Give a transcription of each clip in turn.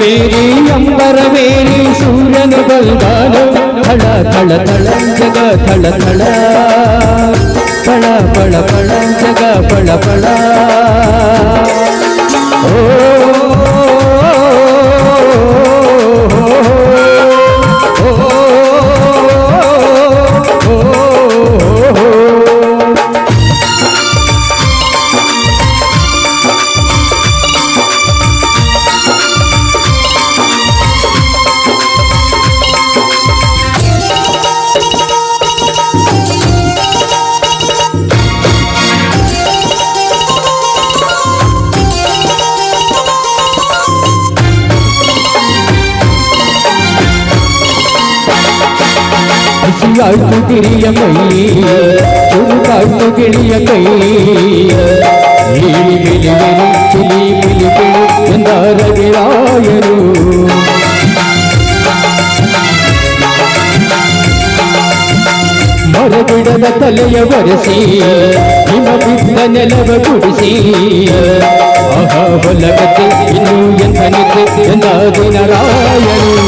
ಮೇರಿ ಅಂಬರ ಮೇರಿ ಸೂರ್ಯನು ಬಲ್ಬಾನು ಥಳ ಥಳ ಥಳ ಜಗ ಥಳ ಥಳ ಪಳ ಪಳ ಪಳ ಜಗ ಪಳ ಪಳ ಓ காட்டு கிளிய கை ஒரு காட்டு கிளிய கை ಎಂದಾರವಿರಾಯರು ಮರಗಿಡದ ತಲೆಯ ಒರೆಸಿ ನಿಮ್ಮ ಬಿದ್ದ ನೆಲವ ಗುಡಿಸಿ ಅಹ ಹೊಲಗತೆ ಇನ್ನು ಎಂದನಿತೆ ಎಂದಾದಿನರಾಯರು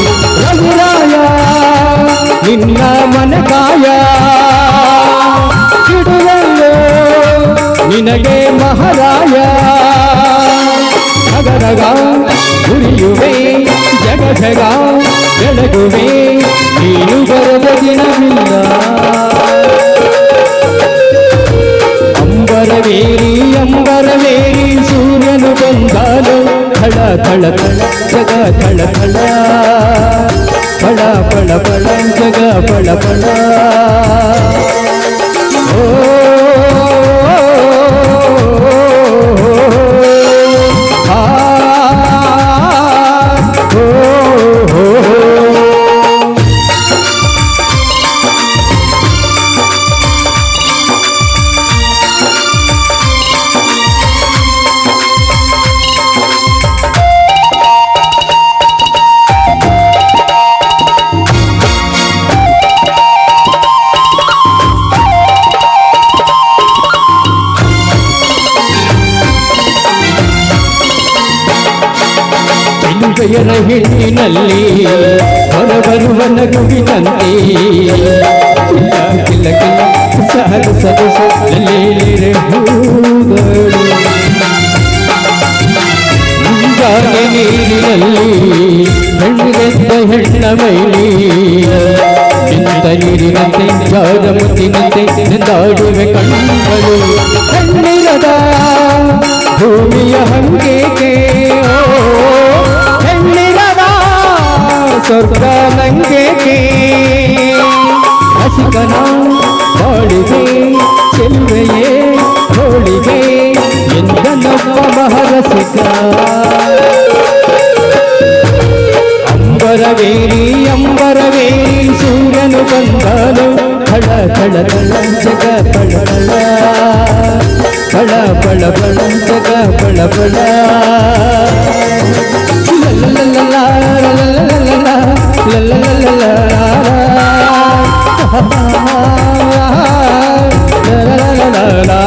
ನಿನ್ನ ಮನದಾಯ ಹಿಡುವಲ್ಲೋ ನಿನಗೆ ಮಹಾರಾಯ ನಗರಗ ಉರಿಯುವೆ ಜಗಜಗ ಬೆಳಗುವೆ ನೀನು ಬರದ ದಿನವಿಲ್ಲ ಅಂಬರವೇರಿ ಅಂಬರವೇರಿ ಸೂರ್ಯನು ಬಂದಾಲು ಥಳ ಥಳ ಥಳ ಜಗ ಥಳ ಥಳ பட பட பட ஜக பட பட ಬೆಳಗುವೆಯರ ಹೆಣ್ಣಿನಲ್ಲಿ ಹೊರಬರುವ ನಗುವಿನಂತೆ ಕಿಲ್ಲ ಕಿಲ್ಲ ಸಹರ ಸದಸ್ಯರೇ ಹೂಗಳು ಮುಂಜಾನ ನೀರಿನಲ್ಲಿ ಹೆಣ್ಣಿಗೆದ್ದ ಹೆಣ್ಣ ಮೈಲಿ ನಿಂತ ನೀರಿನಂತೆ ಜಾರ ಮುತ್ತಿನಂತೆ ನಿಂದಾಡುವೆ ಕಣ್ಣುಗಳು ಹೆಣ್ಣಿರದ ಭೂಮಿಯ ಹಂಗೇಕೆ சொர்க்கமங்கேக்கே ரசிகனா பாடுவே செல்வையே கோழிவே எந்த நோக்க மகரசிகா అంబరవేరి అంబరవేరి సూర్యను బంధాలు కళ కళ కళంచక పళ పళ పళ పళ పళంచక పళ పళ la la la la